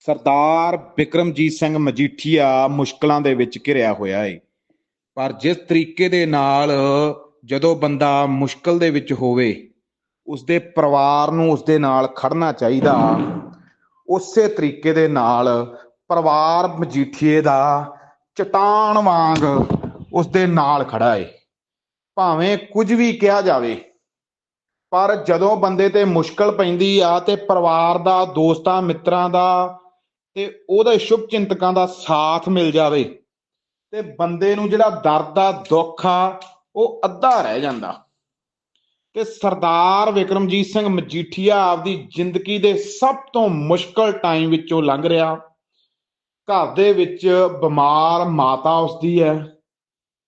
ਸਰਦਾਰ ਬਿਕਰਮਜੀਤ ਸਿੰਘ ਮਜੀਠੀਆ ਮੁਸ਼ਕਲਾਂ ਦੇ ਵਿੱਚ ਘਿਰਿਆ ਹੋਇਆ ਏ। ਪਰ ਜਿਸ ਤਰੀਕੇ ਦੇ ਨਾਲ ਜਦੋਂ ਬੰਦਾ ਮੁਸ਼ਕਲ ਦੇ ਵਿੱਚ ਹੋਵੇ, ਉਸਦੇ ਪਰਿਵਾਰ ਨੂੰ ਉਸਦੇ ਨਾਲ ਖੜਨਾ ਚਾਹੀਦਾ। ਉਸੇ ਤਰੀਕੇ ਦੇ ਨਾਲ ਪਰਿਵਾਰ ਮਜੀਠੀਏ ਦਾ ਚਟਾਨ ਵਾਂਗ ਉਸਦੇ ਨਾਲ ਖੜਾ ਏ। ਭਾਵੇਂ ਕੁਝ ਵੀ ਕਿਹਾ ਜਾਵੇ, ਪਰ ਜਦੋਂ ਬੰਦੇ ਤੇ ਮੁਸ਼ਕਲ ਪੈਂਦੀ ਆ ਤੇ ਪਰਿਵਾਰ ਦਾ, ਦੋਸਤਾਂ, ਮਿੱਤਰਾਂ ਦਾ ਤੇ ਉਹਦੇ ਸ਼ੁਭ ਚਿੰਤਕਾਂ ਦਾ ਸਾਥ ਮਿਲ ਜਾਵੇ ਤੇ ਬੰਦੇ ਨੂੰ ਜਿਹੜਾ ਦਰਦ ਆ ਦੁੱਖ ਆ, ਉਹ ਅੱਧਾ ਰਹਿ ਜਾਂਦਾ। ਤੇ ਸਰਦਾਰ ਵਿਕਰਮਜੀਤ ਸਿੰਘ ਮਜੀਠੀਆ ਆਪਦੀ ਜ਼ਿੰਦਗੀ ਦੇ ਸਭ ਤੋਂ ਮੁਸ਼ਕਲ ਟਾਈਮ ਵਿੱਚੋਂ ਲੰਘ ਰਿਹਾ। ਘਰ ਦੇ ਵਿੱਚ ਬਿਮਾਰ ਮਾਤਾ ਉਸਦੀ ਹੈ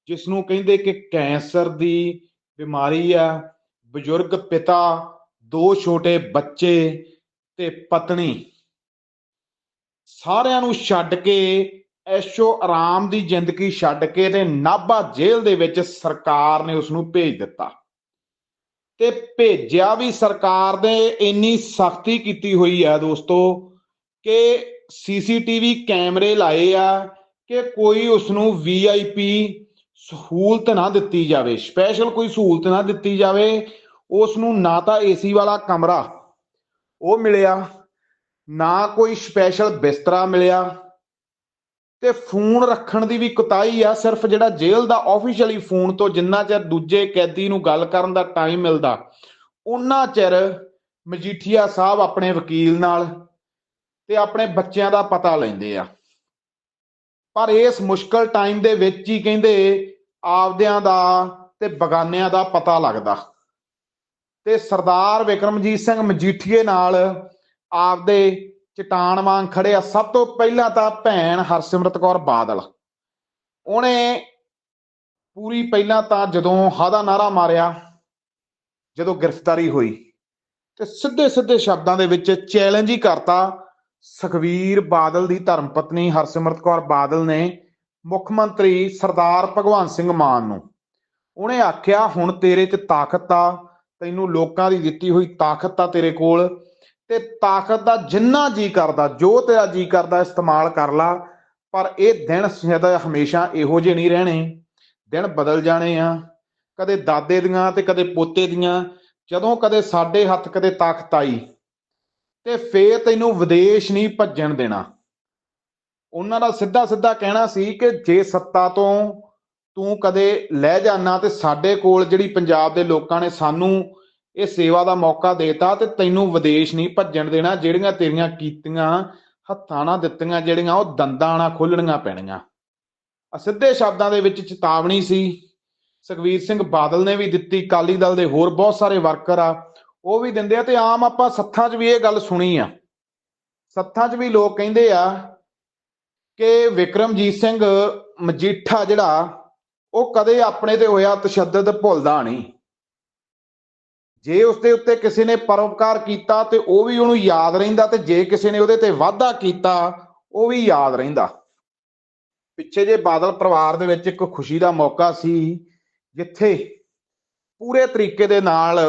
ਜਿਸ ਨੂੰ ਕਹਿੰਦੇ ਕਿ ਕੈਂਸਰ ਦੀ ਬਿਮਾਰੀ ਆ ਬਜ਼ੁਰਗ ਪਿਤਾ, ਦੋ ਛੋਟੇ ਬੱਚੇ ਤੇ ਪਤਨੀ। ਸਾਰਿਆਂ ਨੂੰ ਛੱਡ ਕੇ ਐਸ਼ੋ ਆਰਾਮ ਦੀ ਜ਼ਿੰਦਗੀ ਛੱਡ ਕੇ ਤੇ ਨਾਭਾ ਜੇਲ੍ਹ ਦੇ ਵਿੱਚ ਸਰਕਾਰ ਨੇ ਉਸ ਨੂੰ ਭੇਜ ਦਿੱਤਾ। ਤੇ ਭੇਜਿਆ ਵੀ ਸਰਕਾਰ ਨੇ ਇੰਨੀ ਸਖਤੀ ਕੀਤੀ ਹੋਈ ਹੈ ਦੋਸਤੋ ਕਿ ਸੀਸੀਟੀਵੀ ਕੈਮਰੇ ਲਾਏ ਆ ਕਿ ਕੋਈ ਉਸ ਨੂੰ ਵੀਆਈਪੀ ਸਹੂਲਤ ਨਾ ਦਿੱਤੀ ਜਾਵੇ, ਸਪੈਸ਼ਲ ਕੋਈ ਸਹੂਲਤ ਨਾ ਦਿੱਤੀ ਜਾਵੇ ਉਸ ਨੂੰ ਨਾ ਤਾਂ ਏਸੀ ਵਾਲਾ ਕਮਰਾ ਉਹ ਮਿਲਿਆ। ਨਾ ਕੋਈ ਸਪੈਸ਼ਲ ਬਿਸਤਰਾ ਮਿਲਿਆ ਤੇ ਫੋਨ ਰੱਖਣ ਦੀ ਵੀ ਕੁਤਾਈ ਆ, ਸਿਰਫ ਜਿਹੜਾ ਜੇਲ੍ਹ ਦਾ ਆਫੀਸ਼ੀਅਲੀ ਫੋਨ ਤੋਂ ਜਿੰਨਾ ਚਿਰ ਦੂਜੇ ਕੈਦੀ ਨੂੰ ਗੱਲ ਕਰਨ ਦਾ ਟਾਈਮ ਮਿਲਦਾ ਉਹਨਾਂ ਚਿਰ ਮਜੀਠੀਆ ਸਾਹਿਬ ਆਪਣੇ ਵਕੀਲ ਨਾਲ ਤੇ ਆਪਣੇ ਬੱਚਿਆਂ ਦਾ ਪਤਾ ਲੈਂਦੇ ਆ। ਪਰ ਇਸ ਮੁਸ਼ਕਲ ਟਾਈਮ ਦੇ ਵਿੱਚ ਹੀ ਕਹਿੰਦੇ ਆਪਦਿਆਂ ਦਾ ਤੇ ਬਗਾਨਿਆਂ ਦਾ ਪਤਾ ਲੱਗਦਾ। ਤੇ ਸਰਦਾਰ ਵਿਕਰਮਜੀਤ ਸਿੰਘ ਮਜੀਠੀਏ ਨਾਲ ਆਪਦੇ ਚਟਾਨ ਵਾਂਗ ਖੜੇ ਆ। ਸਭ ਤੋਂ ਪਹਿਲਾਂ ਤਾਂ ਭੈਣ ਹਰਸਿਮਰਤ ਕੌਰ ਬਾਦਲ। ਉਹਨੇ ਪੂਰੀ ਪਹਿਲਾਂ ਤਾਂ ਜਦੋਂ ਹਾਦਾ ਨਾਰਾ ਮਾਰਿਆ, ਜਦੋਂ ਗ੍ਰਿਫਤਾਰੀ ਹੋਈ, ਤੇ ਸਿੱਧੇ ਸਿੱਧੇ ਸ਼ਬਦਾਂ ਦੇ ਵਿੱਚ ਚੈਲੰਜ ਹੀ ਕਰਤਾ ਸੁਖਵੀਰ ਬਾਦਲ ਦੀ ਧਰਮ ਪਤਨੀ ਹਰਸਿਮਰਤ ਕੌਰ ਬਾਦਲ ਨੇ ਮੁੱਖ ਮੰਤਰੀ ਸਰਦਾਰ ਭਗਵੰਤ ਸਿੰਘ ਮਾਨ ਨੂੰ। ਉਹਨੇ ਆਖਿਆ, ਹੁਣ ਤੇਰੇ 'ਚ ਤਾਕਤ ਆ, ਤੈਨੂੰ ਲੋਕਾਂ ਦੀ ਦਿੱਤੀ ਹੋਈ ਤਾਕਤ ਆ ਤੇਰੇ ਕੋਲ। ਤੇ ਤਾਕਤ ਦਾ ਜਿੰਨਾ ਜੀ ਕਰਦਾ, ਜੋ ਤੇਰਾ ਜੀ ਕਰਦਾ, ਇਸਤੇਮਾਲ ਕਰ ਲਾ। ਪਰ ਇਹ ਦਿਨ ਸ਼ਾਇਦ ਹਮੇਸ਼ਾ ਇਹੋ ਜਿਹੇ ਨਹੀਂ ਰਹਿਣੇ। ਦਿਨ ਬਦਲ ਜਾਣੇ ਆ। ਕਦੇ ਦਾਦੇ ਦੀਆਂ ਤੇ ਕਦੇ ਪੋਤੇ ਦੀਆਂ। ਜਦੋਂ ਕਦੇ ਸਾਡੇ ਹੱਥ ਕਦੇ ਤਾਕਤ ਆਈ, ਤੇ ਫੇਰ ਤੈਨੂੰ ਵਿਦੇਸ਼ ਨਹੀਂ ਭੱਜਣ ਦੇਣਾ। ਉਹਨਾਂ ਦਾ ਸਿੱਧਾ ਸਿੱਧਾ ਕਹਿਣਾ ਸੀ ਕਿ ਜੇ ਸੱਤਾ ਤੋਂ ਤੂੰ ਕਦੇ ਲੈ ਜਾਣਾ ਤੇ ਸਾਡੇ ਕੋਲ ਜਿਹੜੀ ਪੰਜਾਬ ਦੇ ਲੋਕਾਂ ਨੇ ਸਾਨੂੰ ਇਹ ਸੇਵਾ ਦਾ ਮੌਕਾ ਦੇਤਾ ਤੇ ਤੈਨੂੰ ਵਿਦੇਸ਼ ਨਹੀਂ ਭੱਜਣ ਦੇਣਾ, ਜਿਹੜੀਆਂ ਤੇਰੀਆਂ ਕੀਤੀਆਂ ਹੱਥਾਂ ਨਾਲ ਦਿੱਤੀਆਂ, ਜਿਹੜੀਆਂ ਉਹ ਦੰਦਾਂ ਨਾਲ ਖੋਲਣੀਆਂ ਪੈਣੀਆਂ। ਅਸਿੱਧੇ ਸ਼ਬਦਾਂ ਦੇ ਵਿੱਚ ਚੇਤਾਵਨੀ ਸੀ। ਸੁਖਵੀਰ ਸਿੰਘ ਬਾਦਲ ਨੇ ਵੀ ਦਿੱਤੀ ਕਾਲੀ ਦਲ ਦੇ ਹੋਰ ਬਹੁਤ ਸਾਰੇ ਵਰਕਰ ਆ, ਉਹ ਵੀ ਦਿੰਦੇ ਆ ਤੇ ਆਮ ਆਪਾਂ ਸੱਥਾਂ 'ਚ ਵੀ ਇਹ ਗੱਲ ਸੁਣੀ ਆ। ਸੱਥਾਂ 'ਚ ਵੀ ਲੋਕ ਕਹਿੰਦੇ ਆ ਕਿ ਵਿਕਰਮਜੀਤ ਸਿੰਘ ਮਜੀਠਾ ਜਿਹੜਾ, ਉਹ ਕਦੇ ਆਪਣੇ ਤੇ ਹੋਇਆ ਤਸ਼ੱਦਦ ਭੁੱਲਦਾ ਨਹੀਂ। ਜੇ ਉਸ ਦੇ ਉੱਤੇ ਕਿਸੇ ਨੇ ਪਰਉਪਕਾਰ ਕੀਤਾ ਤੇ ਉਹ ਵੀ ਉਹਨੂੰ ਯਾਦ ਰਹਿੰਦਾ ਤੇ ਜੇ ਕਿਸੇ ਨੇ ਉਹਦੇ ਤੇ ਵਾਅਦਾ ਕੀਤਾ, ਉਹ ਵੀ ਯਾਦ ਰਹਿੰਦਾ। ਪਿੱਛੇ ਜੇ ਬਾਦਲ ਪਰਿਵਾਰ ਦੇ ਵਿੱਚ ਇੱਕ ਖੁਸ਼ੀ ਦਾ ਮੌਕਾ ਸੀ, ਜਿੱਥੇ ਪੂਰੇ ਤਰੀਕੇ ਦੇ ਨਾਲ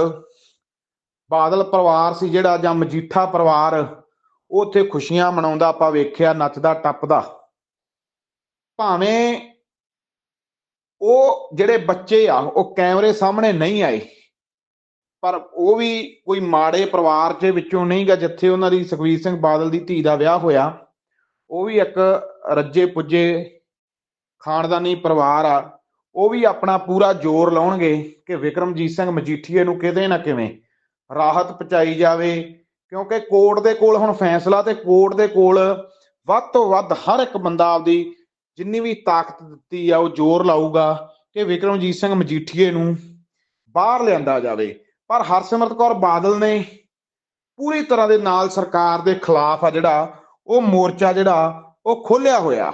ਬਾਦਲ ਪਰਿਵਾਰ ਸੀ ਜਿਹੜਾ ਜਾਂ ਮਜੀਠਾ ਪਰਿਵਾਰ, ਉਹ ਉੱਥੇ ਖੁਸ਼ੀਆਂ ਮਨਾਉਂਦਾ, ਆਪਾਂ ਵੇਖਿਆ ਨੱਚਦਾ, ਟੱਪਦਾ। ਭਾਵੇਂ ਉਹ ਜਿਹੜੇ ਬੱਚੇ ਆ, ਉਹ ਕੈਮਰੇ ਸਾਹਮਣੇ ਨਹੀਂ ਆਏ ਪਰ ਉਹ ਵੀ ਕੋਈ ਮਾੜੇ ਪਰਿਵਾਰ ਦੇ ਵਿੱਚੋਂ ਨਹੀਂਗਾ ਜਿੱਥੇ ਉਹਨਾਂ ਦੀ ਸੁਖਵੀਰ ਸਿੰਘ ਬਾਦਲ ਦੀ ਧੀ ਦਾ ਵਿਆਹ ਹੋਇਆ, ਉਹ ਵੀ ਇੱਕ ਰੱਜੇ ਪੁੱਜੇ ਖਾਨਦਾਨੀ ਪਰਿਵਾਰ ਆ, ਉਹ ਵੀ ਆਪਣਾ ਪੂਰਾ ਜ਼ੋਰ ਲਾਉਣਗੇ ਕਿ ਵਿਕਰਮਜੀਤ ਸਿੰਘ ਮਜੀਠੀਏ ਨੂੰ ਕਿਤੇ ਨਾ ਕਿਵੇਂ ਰਾਹਤ ਪਹੁੰਚਾਈ ਜਾਵੇ, ਕਿਉਂਕਿ ਕੋਰਟ ਦੇ ਕੋਲ ਹੁਣ ਫੈਸਲਾ ਤੇ ਕੋਰਟ ਦੇ ਕੋਲ ਵੱਧ ਤੋਂ ਵੱਧ ਹਰ ਇੱਕ ਬੰਦਾ ਆਪਦੀ ਜਿੰਨੀ ਵੀ ਤਾਕਤ ਦਿੱਤੀ ਆ, ਉਹ ਜ਼ੋਰ ਲਾਊਗਾ ਕਿ ਵਿਕਰਮਜੀਤ ਸਿੰਘ ਮਜੀਠੀਏ ਨੂੰ ਬਾਹਰ ਲਿਆਂਦਾ ਜਾਵੇ। ਪਰ ਹਰਸਿਮਰਤ ਕੌਰ ਬਾਦਲ ਨੇ ਪੂਰੀ ਤਰ੍ਹਾਂ ਦੇ ਨਾਲ ਸਰਕਾਰ ਦੇ ਖਿਲਾਫ ਆ ਜਿਹੜਾ, ਉਹ ਮੋਰਚਾ ਜਿਹੜਾ, ਉਹ ਖੋਲਿਆ ਹੋਇਆ।